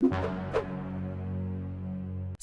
you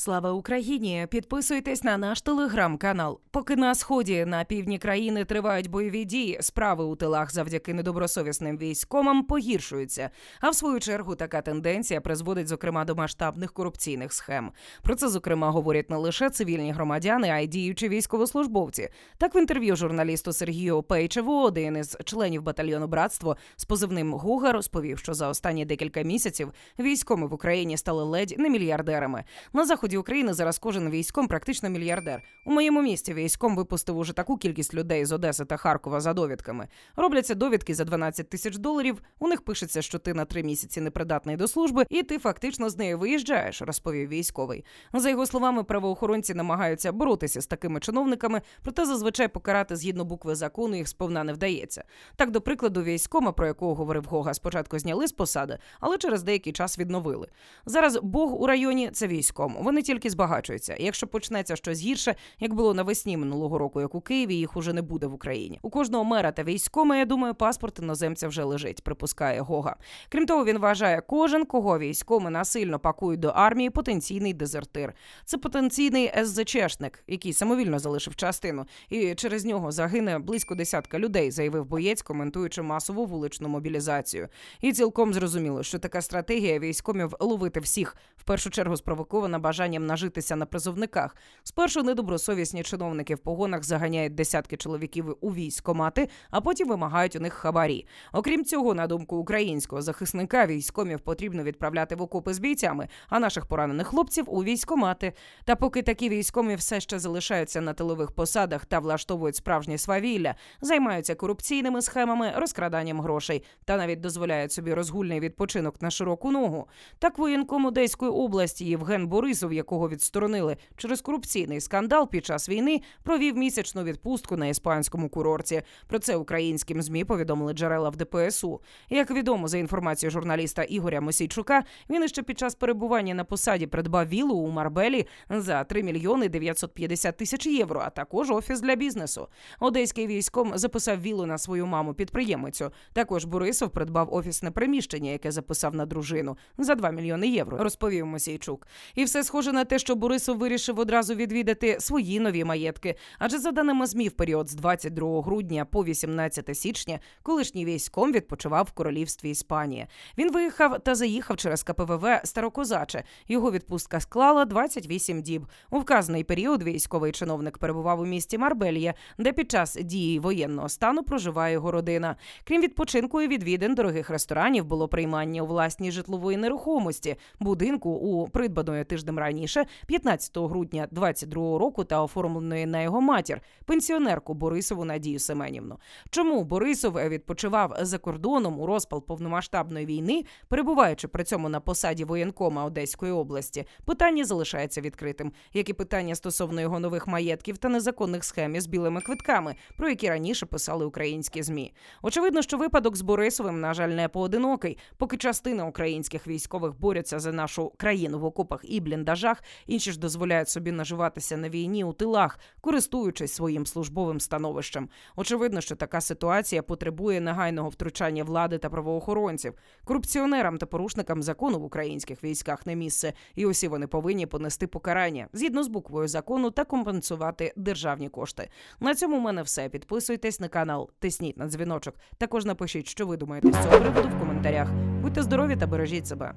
Слава Україні! Підписуйтесь на наш телеграм-канал. Поки на сході на півдні країни тривають бойові дії, справи у тилах завдяки недобросовісним військомам погіршуються. А в свою чергу така тенденція призводить, зокрема, до масштабних корупційних схем. Про це зокрема говорять не лише цивільні громадяни, а й діючі військовослужбовці. Так в інтерв'ю журналісту Сергію Пейчеву, один із членів батальйону братство з позивним Гуга, розповів, що за останні декілька місяців військоми в Україні стали ледь не мільярдерами. На заході України зараз кожен військом практично мільярдер. У моєму місті військом випустив уже таку кількість людей з Одеси та Харкова за довідками. Робляться довідки за 12 тисяч доларів. У них пишеться, що ти на три місяці непридатний до служби, і ти фактично з нею виїжджаєш, розповів військовий. За його словами, правоохоронці намагаються боротися з такими чиновниками, проте зазвичай покарати згідно букви закону їх сповна не вдається. Так, до прикладу, військома, про якого говорив Гога, спочатку зняли з посади, але через деякий час відновили. Зараз Бог у районі це військом. Вони тільки збагачуються. Якщо почнеться щось гірше, як було навесні минулого року, як у Києві, їх уже не буде в Україні. У кожного мера та військома, я думаю, паспорт іноземця вже лежить, припускає Гога. Крім того, він вважає, кожен, кого військоми насильно пакують до армії, потенційний дезертир. Це потенційний СЗЧшник, який самовільно залишив частину, і через нього загине близько десятка людей, заявив боєць, коментуючи масову вуличну мобілізацію. І цілком зрозуміло, що така стратегія військомів ловити всіх в першу чергу спровокована бажанням нажитися на призовниках. Спершу недобросовісні чиновники в погонах заганяють десятки чоловіків у військомати, а потім вимагають у них хабарі. Окрім цього, на думку українського захисника, військомів потрібно відправляти в окопи з бійцями, а наших поранених хлопців у військомати. Та поки такі військомі все ще залишаються на тилових посадах та влаштовують справжні свавілля, займаються корупційними схемами, розкраданням грошей та навіть дозволяють собі розгульний відпочинок на широку ногу. Так воєнком Одеської області Євген Борисов, якого відсторонили через корупційний скандал під час війни, провів місячну відпустку на іспанському курорті. Про це українським змі повідомили джерела в ДПСУ. Як відомо за інформацією журналіста Ігоря Мосійчука, він іще під час перебування на посаді придбав вілу у Марбелі за 3 мільйони 950 тисяч євро, а також офіс для бізнесу. Одеський військом записав вілу на свою маму підприємицю. Також Борисов придбав офісне приміщення, яке записав на дружину за 2 мільйони євро. Розповів Мосійчук. І все схоже на те, що Борисов вирішив одразу відвідати свої нові маєтки. Адже за даними ЗМІ, в період з 22 грудня по 18 січня колишній військом відпочивав в королівстві Іспанії. Він виїхав та заїхав через КПВВ Старокозаче. Його відпустка склала 28 діб. У вказаний період військовий чиновник перебував у місті Марбелья, де під час дії воєнного стану проживає його родина. Крім відпочинку і відвідин дорогих ресторанів, було приймання у власній житлової нерухомості, будинку у придбаної тиждень раніше, 15 грудня 22 року, та оформленої на його матір, пенсіонерку Борисову Надію Семенівну. Чому Борисов відпочивав за кордоном у розпал повномасштабної війни, перебуваючи при цьому на посаді воєнкома Одеської області, питання залишається відкритим, як і питання стосовно його нових маєтків та незаконних схем із білими квитками, про які раніше писали українські змі. Очевидно, що випадок з Борисовим, на жаль, не поодинокий. Поки частина українських військових борються за нашу країну в окопах і бліндажах, інші ж дозволяють собі наживатися на війні у тилах, користуючись своїм службовим становищем. Очевидно, що така ситуація потребує негайного втручання влади та правоохоронців. Корупціонерам та порушникам закону в українських військах не місце, і усі вони повинні понести покарання згідно з буквою закону та компенсувати державні кошти. На цьому в мене все. Підписуйтесь на канал, тисніть на дзвіночок. Також напишіть, що ви думаєте з цього приводу в коментарях. Будьте здорові та бережіть себе.